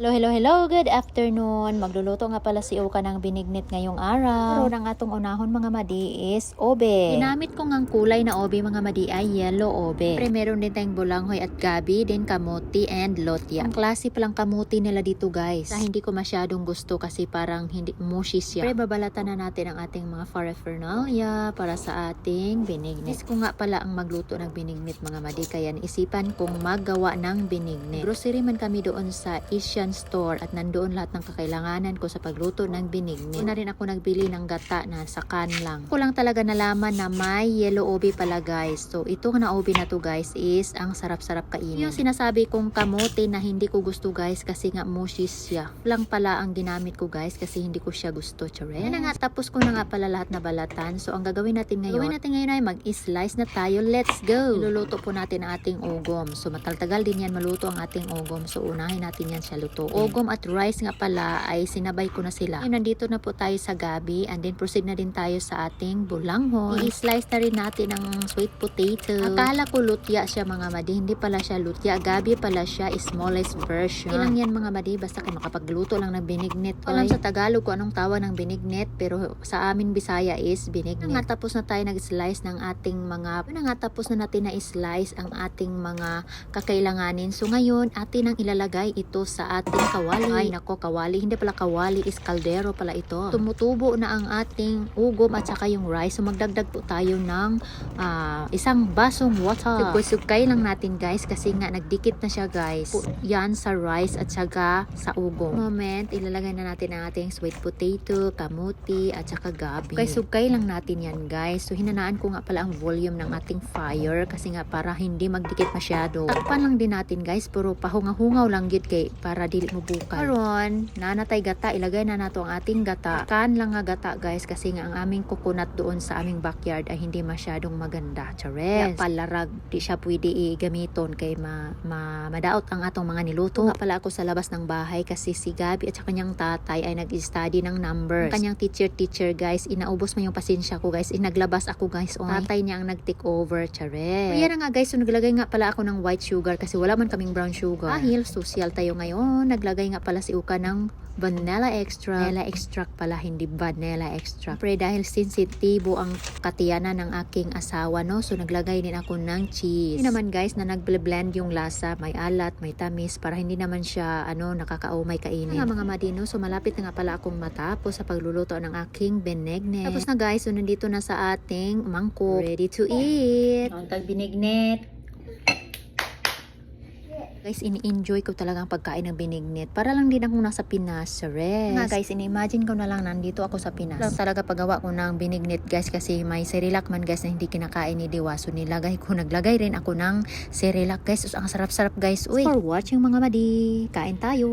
Hello, hello, hello. Good afternoon. Magluluto nga pala si Oka ng binignit ngayong araw. Pero ang atong unahon mga madi is obe. Ginamit ko ngang kulay na obe mga madi ay yellow obe. Pre, meron din tayong bulanghoy at gabi, din kamuti and lotya. Ang klase palang kamuti nila dito guys. Na hindi ko masyadong gusto kasi parang hindi mushy siya. Pre, babalatan na natin ang ating mga farefernalya para sa ating binignit. Miss ko nga pala ang magluto ng binignit mga madi kaya naisipan kong maggawa ng binignit. Grocery man kami doon sa Asian store at nandoon lahat ng kakailanganan ko sa pagluto ng binignit. Una rin ako nagbili ng gata na sa can lang. Ko lang talaga nalaman na may yellow obi pala guys. So ito na obi na to guys is ang sarap-sarap kainin. Yung sinasabi kong kamote na hindi ko gusto guys kasi nga mushy siya. Lang pala ang ginamit ko guys kasi hindi ko siya gusto. Chares. Yan na nga tapos ko na nga pala lahat na balatan. So ang gagawin natin ngayon, gagawin natin ngayon ay mag-slice na tayo. Let's go! Iluluto po natin ang ating ugom. So mataltagal din yan maluto ang ating ugom. So unahin natin yan siya luto. Ugom at rice nga pala ay sinabay ko na sila. Ngayon nandito na po tayo sa gabi and then proceed na din tayo sa ating bulanghoy. I-slice na rin natin ang sweet potato. Akala ko lutya siya mga madi. Hindi pala siya lutya. Gabi pala siya. Smallest version. Ilang yan mga madi. Basta kayo makapagluto lang ng binignit. Alam sa Tagalog ko anong tawag ng binignit. Pero sa amin Bisaya is binignit. Nga tapos na tayo nag-slice ng ating mga na nga tapos na natin na i-slice ang ating mga kakailanganin. So ngayon atin ang ilalagay ito sa ating kawali. Ay nako kawali. Hindi pala kawali is kaldero pala ito. Tumutubo na ang ating ugom at saka yung rice. So magdagdag po tayo ng ah, isang basong water. Sukay lang natin guys kasi nga nagdikit na siya guys. Yan sa rice at saka sa ugom. Moment, ilalagay na natin ang ating sweet potato, kamuti at saka gabi. Okay, sukay lang natin yan guys. So hinanaan ko nga pala ang volume ng ating fire kasi nga para hindi magdikit masyado. Takpan lang din natin guys pero pahungaw-hungaw lang gid kay para dili mo bukan. Karon, nanatay gata, ilagay na nato ang ating gata. Kan lang nga gata guys kasi nga ang aming coconut doon sa aming backyard ay hindi masyadong maganda. Chares. Palarag, di siya pwede igamiton kay ma, ma madaot ang atong mga niluto. Nga pala ako sa labas ng bahay kasi si Gabi at sa kanyang tatay ay nag-study ng numbers. Ang kanyang teacher-teacher guys, inaubos mo yung pasensya ko guys. Inaglabas ako guys. Oy. Tatay niya ang nag-take over. Chares. Kaya na nga guys, so naglagay nga pala ako ng white sugar kasi wala man kaming brown sugar. Dahil social tayo ngayon, naglagay nga pala si Uka ng vanilla extract. Vanilla extract pala, hindi vanilla extract. Pre, dahil sensitibo ang katiyanan ng aking asawa, no? So, naglagay din ako ng cheese. Hindi naman guys, na nag-blend yung lasa. May alat, may tamis, para hindi naman siya, ano, nakakaumay kainin. Nga mga madino, so malapit na nga pala akong matapos sa pagluluto ng aking benegnet. Tapos na guys, so nandito na sa ating mangkok. Ready to eat! Ang tagbinignet. Guys, ini-enjoy ko talaga ang pagkain ng binignit. Para lang din akong nasa Pinas, res. Nga guys, ini-imagine ko na lang nandito ako sa Pinas. Lang talaga paggawa ko ng binignit guys kasi may Cerelac man guys na hindi kinakain ni Diwa. So nilagay ko, naglagay rin ako ng Cerelac guys. So, ang sarap-sarap guys. Uy, for watching mga madi. Kain tayo.